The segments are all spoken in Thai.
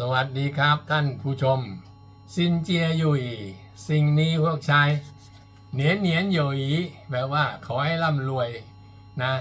สวัสดีครับท่านผู้ชม ซินเจียยุยสิ่งนี้พวกชายเหนียนเหนียนโยอีแปลว่าขอให้ร่ำรวยนะ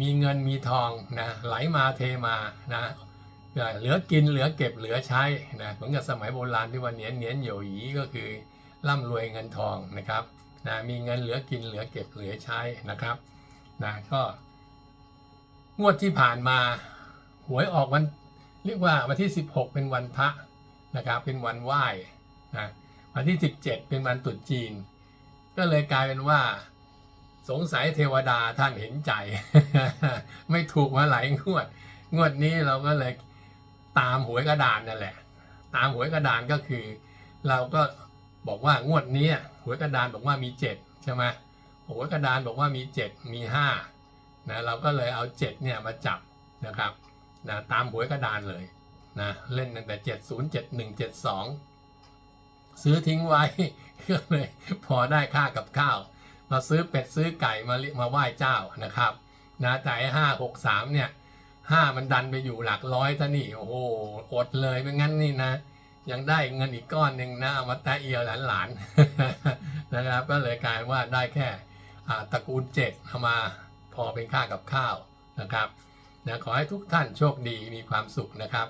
มีเงินมีทองนะไหลมาเทมานะเหลือกินเหลือเก็บเหลือใช้นะเหมือนกับสมัยโบราณที่ว่าเหนียนเหนียนโยอีก็คือร่ำรวยเงินทองนะครับนะมีเงินเหลือกินเหลือเก็บเหลือใช้นะครับนะก็งวดที่ผ่านมาหวยออกวัน เรียกว่าวันที่ 16 เป็นวันพระนะครับ เป็นวันไหว้นะวันที่ 17 เป็นวันตรุษจีน ก็เลยกลายเป็นว่า สงสัยเทวดาท่านเห็นใจ ไม่ถูกมาหลายงวด งวดนี้เราก็เลยตามหวยกระดานนั่นแหละ ตามหวยกระดานก็คือ เราก็บอกว่างวดนี้หวยกระดานบอกว่ามี 7 ใช่ไหมหวยกระดานบอกว่ามี 7 มี5นะเราก็เลยเอา7เนี่ยมาจับนะครับ นะตามหวยกระดานเลยนะเล่นตั้งแต่ 70 71 72 ซื้อทิ้งไว้ก็เลยพอได้ค่ากับข้าว มาซื้อเป็ดซื้อไก่มาเรียกมาไหว้เจ้านะครับนะแต่ไอ้ห้าหกสามเนี่ยห้ามันดันไปอยู่หลักร้อยซะนี่โอ้โหอดเลยไม่งั้นนี่นะ ยังได้เงินอีกก้อนหนึ่งนะเอามาแตะเอียวหลานๆนะครับก็เลยกลายว่าได้แค่ตระกูลเจ็ดเอามาพอเป็นค่ากับข้าวนะครับ นะขอให้ทุกท่านโชคดีมีความสุขนะครับ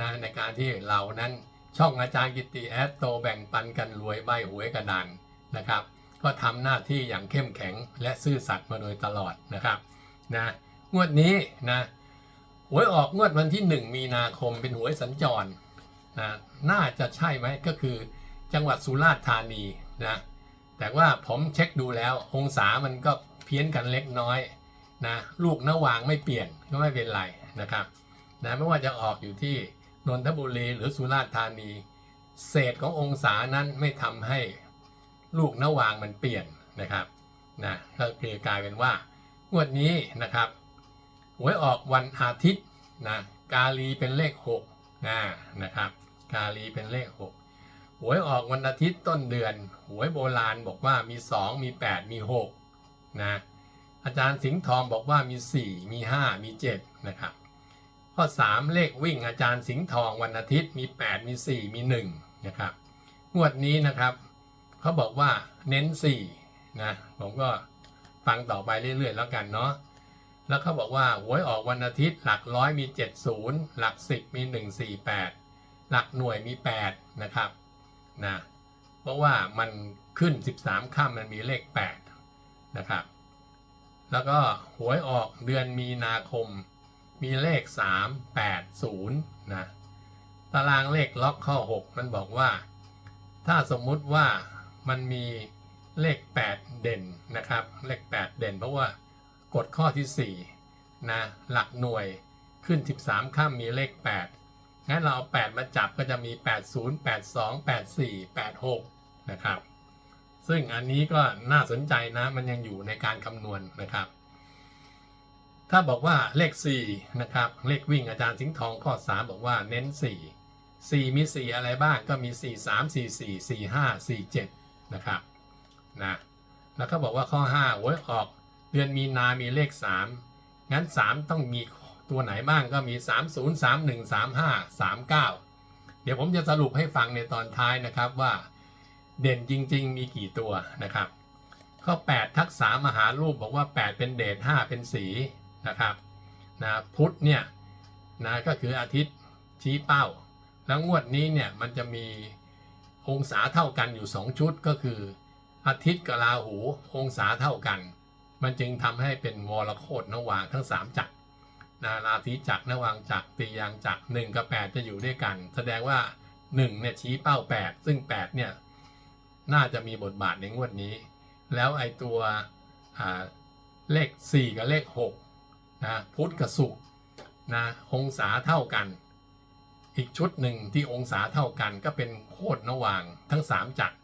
นะในการที่เรานั้นช่องอาจารย์กิติแอดโตแบ่งปันกันรวยใบหวยกระดานนะครับ ก็ทำหน้าที่อย่างเข้มแข็งและซื่อสัตย์มาโดยตลอดนะครับนะงวดนี้นะหวยออกงวดวันที่ 1 มีนาคมเป็นหวยสัญจรนะน่าจะใช่ไหมก็คือจังหวัดสุราษฎร์ธานีนะแต่ว่าผมเช็คดูแล้วองศามันก็เพี้ยนกันเล็กน้อย นะลูกนวางไม่เปลี่ยนก็ไม่เป็นไรนะครับนะไม่ว่าจะออกอยู่ที่นนทบุรีหรือสุราษฎร์ธานี เศษขององศานั้นไม่ทำให้ลูกนวางมันเปลี่ยนนะครับนะก็คือกลายเป็นว่างวดนี้นะครับหวยออกวันอาทิตย์นะกาลีเป็นเลข6นะนะครับกาลีเป็นเลข 6 หวยออกวันอาทิตย์ต้นเดือน หวยโบราณบอกว่ามี 2 มี 8 มี6นะ อาจารย์สิงห์ทองบอกว่ามี 4 มี 5 มี 7 นะครับ ข้อ 3 เลขวิ่งอาจารย์สิงห์ทองวันอาทิตย์มี 8 มี 4 มี 1 นะครับ งวดนี้นะครับเขาบอกว่าเน้น 4 นะ ผมก็ฟังต่อไปเรื่อยๆ แล้วกันเนาะ แล้วเขาบอกว่าหวยออกวันอาทิตย์หลักร้อยมี 70 หลัก 10 มี 148 หลักหน่วยมี 8 นะครับ นะ เพราะว่ามันขึ้น 13ค่ำมันมีเลข 8 นะครับ แล้วก็หวยออกเดือนมีนาคม มีเลข 3 8 0 นะ ตารางเลขล็อกข้อ 6 มันบอกว่า ถ้าสมมุติว่ามันมีเลข 8 เด่นนะครับ เลข 8 เด่น เพราะว่ากฎข้อที่4นะหลักหน่วยขึ้น 13ข้ามมีเลข 8 งั้นเราเอา 8 มาจับก็จะมี 80 82 84 86 นะครับ ซึ่งอันนี้ก็น่าสนใจนะมันยังอยู่ในการคำนวณนะครับ ถ้าบอกว่าเลข4นะครับเลขวิ่งอาจารย์สิงห์ทองข้อ 3 บอกว่าเน้น 4 4 มี 4 อะไรบ้างก็มี 4 3 4 4 4 5 4 7 นะครับนะแล้วก็บอกว่าข้อ5โอ้ยออกเดือนมีนามีเลข 3 งั้น 3 ต้องมีตัวไหนบ้างก็มี 3 0 3 1 3 5 3 9 เดี๋ยวผมจะสรุปให้ฟังในตอนท้ายนะครับว่า เด่นจริง ๆ มีกี่ตัวนะครับ ข้อ 8 ทักษะมหารูปบอกว่า 8 เป็นเดช5เป็นสีนะครับนะพุธเนี่ยนะก็คืออาทิตย์ชี้เป้า แล้วงวดนี้เนี่ยมันจะมีองศาเท่ากันอยู่ 2 ชุดก็คือ อาทิตย์กับราหูองศาเท่ากัน มันจึงทำให้เป็นวรโคตรนวางทั้ง 3 จักรนะราศีจักรนวางจักรตียางจักร1กับ 8 จะอยู่ด้วยกัน แสดงว่า1เนี่ยชี้เป้า 8 ซึ่ง8เนี่ย น่าจะมีบทบาทในงวดนี้ แล้วไอตัวเลข 4 กับเลข6นะพุทธกับศุกร์นะองศาเท่ากัน อีกชุดหนึ่งที่องศาเท่ากันก็เป็นโคตรนวางทั้ง 3 จักร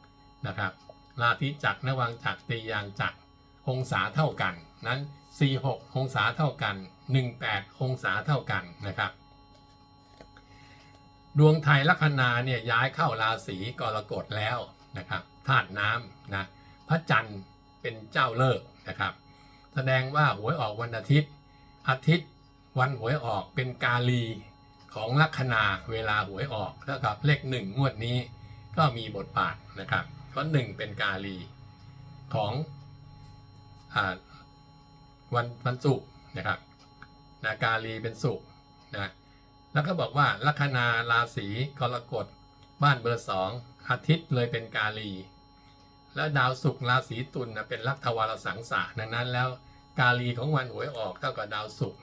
นะครับราทิจักรนวางจักรตียางจักรองศาเท่ากันนั้น46 องศาเท่ากัน 18 องศาเท่ากันนะครับ ดวงไทยลัคนาเนี่ยย้ายเข้าราศีกรกฎแล้ว นะครับธาตุน้ำนะพระจันทร์เป็นเจ้าเลิกนะครับ แสดงว่าหวยออกวันอาทิตย์ อาทิตย์วันหวยออกเป็นกาลีของลัคนาเวลาหวยออกเท่ากับเลขหนึ่งงวดนี้ก็มีบทบาทนะครับเพราะหนึ่งเป็นกาลีของอวันวันศุกร์นะครับนะกาลีเป็นศุกร์นะแล้วก็บอกว่าลัคนาราศีกรกฎบ้านเบอร์สอง อาทิตย์เลยเป็นกาลี และดาวศุกร์ราศีตุลนะเป็นลัคทวารสังสะดังนั้นแล้วกาลีของวันหวยออกเท่ากับดาวศุกร์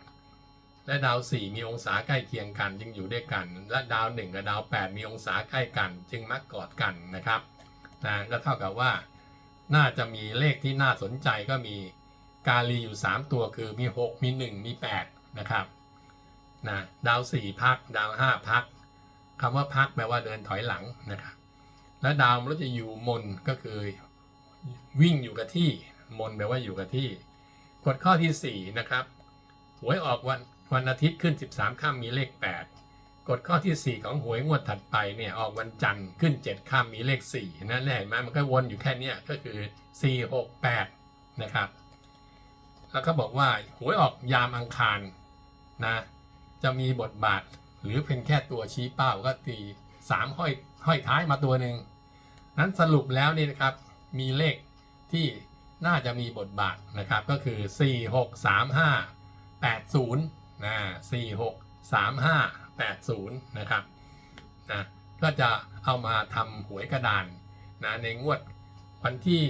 และดาวสี่มีองศาใกล้เคียงกันจึงอยู่ด้วยกัน และดาวหนึ่งกับดาวแปดมีองศาใกล้กัน จึงมักกอดกันนะครับนะก็เท่ากับว่า น่าจะมีเลขที่น่าสนใจก็มีกาลีอยู่ 3 ตัวคือมี 6 มี 1 มี 8 นะครับนะดาว 4 พัก ดาว 5 พักคำว่าพักแปลว่าเดินถอยหลังนะครับ และดาวมฤตยูมนก็คือวิ่งอยู่กับที่มนแปลว่าอยู่กับที่กฎข้อที่4นะครับหวยออกวันวันอาทิตย์ขึ้น 13ค่ำมีเลข 8กฎข้อที่ 4 ของหวยงวดถัดไปเนี่ยออกวันจันทร์ขึ้น 7ค่ำมีเลข4นั่นแหละเห็นไหมมันก็วนอยู่แค่นี้ก็คือ 4 6 8 นะครับ แล้วก็บอกว่าหวยออกยามอังคารนะจะมีบทบาท หรือเป็นแค่ตัวชี้เป้าก็ตี สามห้อยห้อยท้ายมาตัวหนึ่งนั้นสรุปแล้วนี่นะครับมีเลขที่น่าจะมีบทบาทนะครับก็คือ 4 6 3 5 8 0นะ4 6 3 5 8 0นะครับนะก็จะเอามาทำหวยกระดานนะในงวดวันที่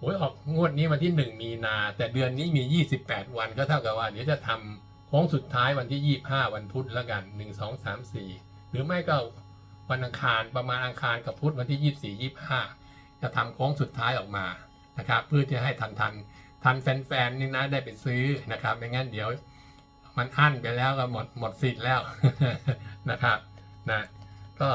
หวยออกงวดนี้วันที่ 1 มีนา แต่เดือนนี้มี 28 วันก็เท่ากับว่าเดี๋ยวจะทำโค้งสุดท้ายวันที่ 25 วันพุธแล้วกัน 1 2 3 4 หรือไม่ก็ วันอังคารประมาณอังคารกับพุธวันที่ 24 25 จะทำโค้งสุดท้ายออกมานะครับเพื่อที่ให้ทันทันทันแฟนๆนี่นะได้ไปซื้อนะครับไม่งั้นเดี๋ยวมันอั้นไปแล้วก็หมดหมดสิทธิ์แล้วนะครับนะก็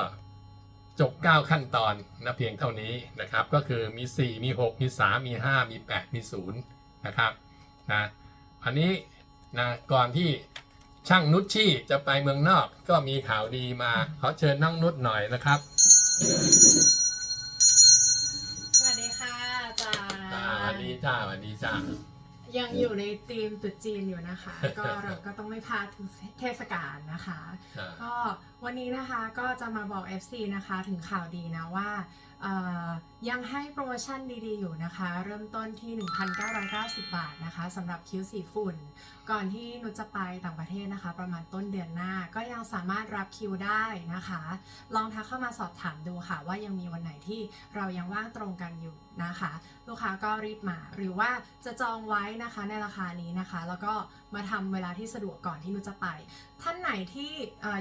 จบ 9 ขั้นตอนนะเพียงเท่านี้นะครับ ก็คือมี 4 มี 6 มี 3 มี 5 มี 8 มี 0 นะครับนะอันนี้นะก่อนที่ ช่างนุชชี่จะไปเมืองนอกก็มีข่าวดีมาขอเชิญน้องนุชหน่อยนะครับ สวัสดีค่ะอาจารย์ อ่าสวัสดีจ้าสวัสดีจ้า ยังอยู่ในธีมตรุษจีนอยู่นะคะ ก็เราก็ต้องไม่พลาดทุกเทศกาลนะคะอ่าก็วันนี้นะคะก็จะมาบอก FC นะคะถึงข่าวดีนะว่าเอ่อยังให้โปรโมชั่นดีๆอยู่นะคะ เริ่มต้นที่ 1,990 บาทนะคะสำหรับคิ้วสีฝุ่น ก่อนที่นุชจะไปต่างประเทศนะคะ ประมาณต้นเดือนหน้าก็ยังสามารถรับคิวได้นะคะ ลองทักเข้ามาสอบถามดูค่ะ ว่ายังมีวันไหนที่เรายังว่างตรงกันอยู่ นะคะ ลูกค้าก็รีบมาหรือว่าจะจองไว้นะคะในราคานี้นะคะ แล้วก็มาทำเวลาที่สะดวกก่อนที่นุจะไป ท่านไหนที่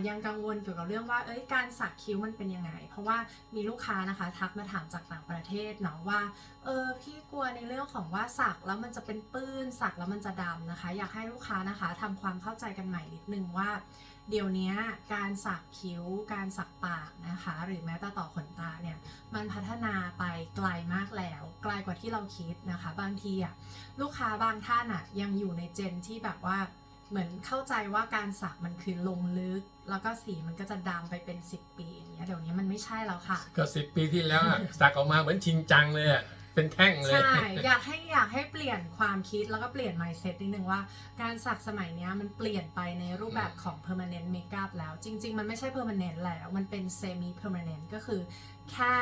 ยังกังวลเกี่ยวกับเรื่องว่าเอ้ยการสักคิ้วมันเป็นยังไง เพราะว่ามีลูกค้านะคะ ทักมาถามจากต่างประเทศเนาะว่าเออพี่กลัวในเรื่องของว่าสักแล้วมันจะเป็นปื้นสักแล้วมันจะดำนะคะ อยากให้ลูกค้านะคะทำความเข้าใจกันใหม่นิดนึงว่า เดี๋ยวนี้การสักคิ้ว การสักปากนะคะ หรือแม้แต่ต่อขนตาเนี่ยมันพัฒนาไปไกลมากแล้ว ไกลกว่าที่เราคิดนะคะ บางทีอะลูกค้าบางท่านอะยังอยู่ในเจนที่แบบว่าเหมือนเข้าใจว่าการสักมันคือลงลึก แล้วก็สีมันก็จะดำไปเป็น 10 ปีอย่างเงี้ยเดี๋ยวนี้มันไม่ใช่แล้วค่ะ ก็สิบปีที่แล้วอะสักออกมาเหมือนชินจังเลยอะ เป็นแท่งเลย ใช่ อยากให้อยากให้เปลี่ยนความคิดแล้วก็เปลี่ยน mindset นิดนึงว่า การสักสมัยเนี้ยมันเปลี่ยนไปในรูปแบบของ permanent makeup แล้ว จริง ๆ มันไม่ใช่ permanent แล้ว มันเป็น semi permanent ก็คือ แค่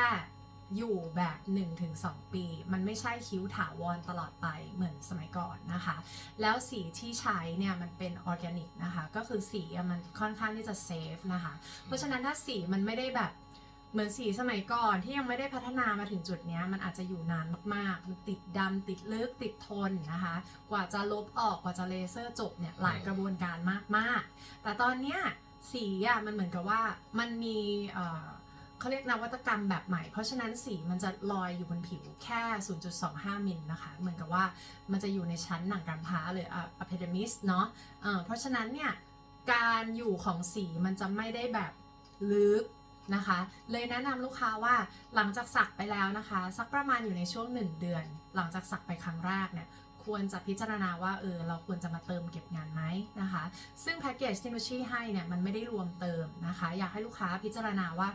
อยู่แบบ 1-2 ปี มันไม่ใช่คิ้วถาวรตลอดไปเหมือนสมัยก่อนนะคะ แล้วสีที่ใช้เนี่ยมันเป็นออร์แกนิกนะคะ ก็คือสีมันค่อนข้างที่จะเซฟนะคะ เพราะฉะนั้นถ้าสีมันไม่ได้แบบ เหมือนสีสมัยก่อนที่ยังไม่ได้พัฒนามาถึงจุดนี้มันอาจจะอยู่นานมากๆ มันติดดำติดลึกติดทนนะคะ กว่าจะลบออกกว่าจะเลเซอร์จบเนี่ยหลายกระบวนการมากๆ แต่ตอนเนี้ยสีอะมันเหมือนกับว่ามันมีเขาเรียกนวัตกรรมแบบใหม่ เพราะฉะนั้นสีมันจะลอยอยู่บนผิวแค่ 0.25 มิลนะคะ เหมือนกับว่ามันจะอยู่ในชั้นหนังกำพร้าหรืออะเพเดมิสเนาะเพราะฉะนั้นเนี่ยการอยู่ของสีมันจะไม่ได้แบบลึก นะคะ เลยแนะนำลูกค้าว่าหลังจากสักไปแล้วนะคะ สักประมาณอยู่ในช่วง 1 เดือน หลังจากสักไปครั้งแรกเนี่ยควรจะพิจารณาว่าเออเราควรจะมาเติมเก็บงานไหมนะคะ ซึ่งแพ็กเกจที่นุชชี่ให้เนี่ยมันไม่ได้รวมเติมนะคะ อยากให้ลูกค้าพิจารณาว่า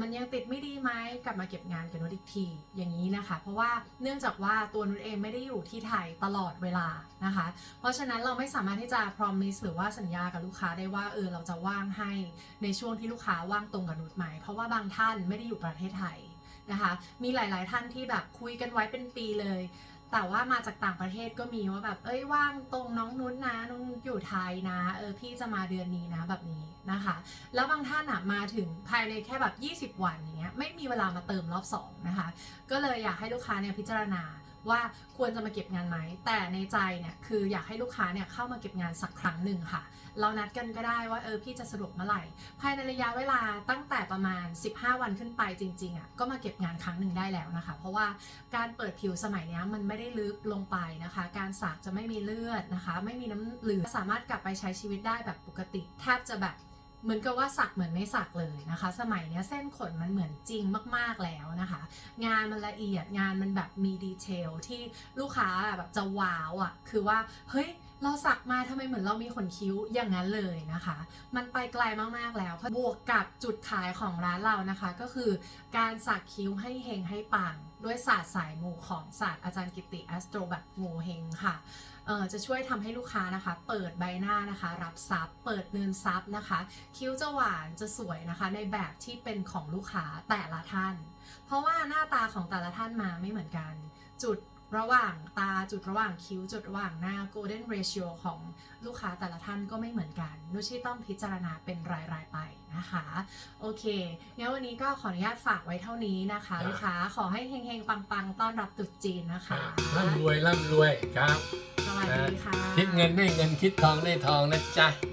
มันยังติดไม่ดีไหมกลับมาเก็บงานกับนุชอีกทีอย่างนี้นะคะ เพราะว่าเนื่องจากว่าตัวนุชเองไม่ได้อยู่ที่ไทยตลอดเวลานะคะ เพราะฉะนั้นเราไม่สามารถที่จะ promise หรือว่าสัญญากับลูกค้าได้ว่าเออเราจะว่างให้ในช่วงที่ลูกค้าว่างตรงกับนุชไหมเพราะว่าบางท่านไม่ได้อยู่ประเทศไทยนะคะ มีหลาย ๆ ท่านที่แบบคุยกันไว้เป็นปีเลย แต่ว่ามาจากต่างประเทศก็มีว่าแบบเอ้ยว่างตรงน้องนุ้นนะน้องนุชอยู่ไทยนะเออพี่จะมาเดือนนี้นะแบบนี้นะคะ แล้วบางท่านอะมาถึงภายในแค่แบบ 20 วันอย่างเงี้ยไม่มีเวลามาเติมรอบ2นะคะก็เลยอยากให้ลูกค้าเนี่ยพิจารณา ว่าควรจะมาเก็บงานไหม แต่ในใจเนี่ยคืออยากให้ลูกค้าเนี่ยเข้ามาเก็บงานสักครั้งหนึ่งค่ะ เรานัดกันก็ได้ว่าเออพี่จะสะดวกเมื่อไหร่ ภายในระยะเวลาตั้งแต่ประมาณ 15 วันขึ้นไปจริงๆอะก็มาเก็บงานครั้งหนึ่งได้แล้วนะคะ เพราะว่าการเปิดผิวสมัยนี้มันไม่ได้ลึกลงไปนะคะ การสากจะไม่มีเลือดนะคะ ไม่มีน้ำเหลืองสามารถกลับไปใช้ชีวิตได้แบบปกติแทบจะแบบ เหมือนกับว่าสักเหมือนไม่สักเลยนะคะ สมัยนี้เส้นขนมันเหมือนจริงมากๆแล้วนะคะ งานมันละเอียดงานมันแบบมีดีเทลที่ลูกค้าแบบจะว้าวอะ่ะคือว่าเฮ้ยเราสักมาทำไมเหมือนเรามีขนคิ้วอย่างนั้นเลยนะคะ มันไปไกลมากๆแล้วบวกกับจุดขายของร้านเรานะคะ ก็คือการสักคิ้วให้เฮงให้ปัง ด้วยศาสตร์สายมูของศาสตร์อาจารย์กิติแอสโตรแบบโงเฮงค่ะ จะช่วยทำให้ลูกค้านะคะ เปิดใบหน้านะคะ รับซับเปิดเนินซับนะคะ คิ้วจะหวานจะสวยนะคะ ในแบบที่เป็นของลูกค้าแต่ละท่าน เพราะว่าหน้าตาของแต่ละท่านมาไม่เหมือนกัน จุด ระหว่างตาจุดระหว่างคิ้วจุดระหว่างหน้า golden ratio ของลูกค้าแต่ละท่านก็ไม่เหมือนกันนุชชี่ต้องพิจารณาเป็นรายๆไปนะคะ โอเคงั้นวันนี้ก็ขออนุญาตฝากไว้เท่านี้นะคะครับลูกค้าขอให้เฮงๆ ปังๆ ต้อนรับตรุษจีนนะคะร่ำรวยร่ำรวยครับสวัสดีค่ะคิดเงินได้เงินคิดทองได้ทองนะจ๊ะ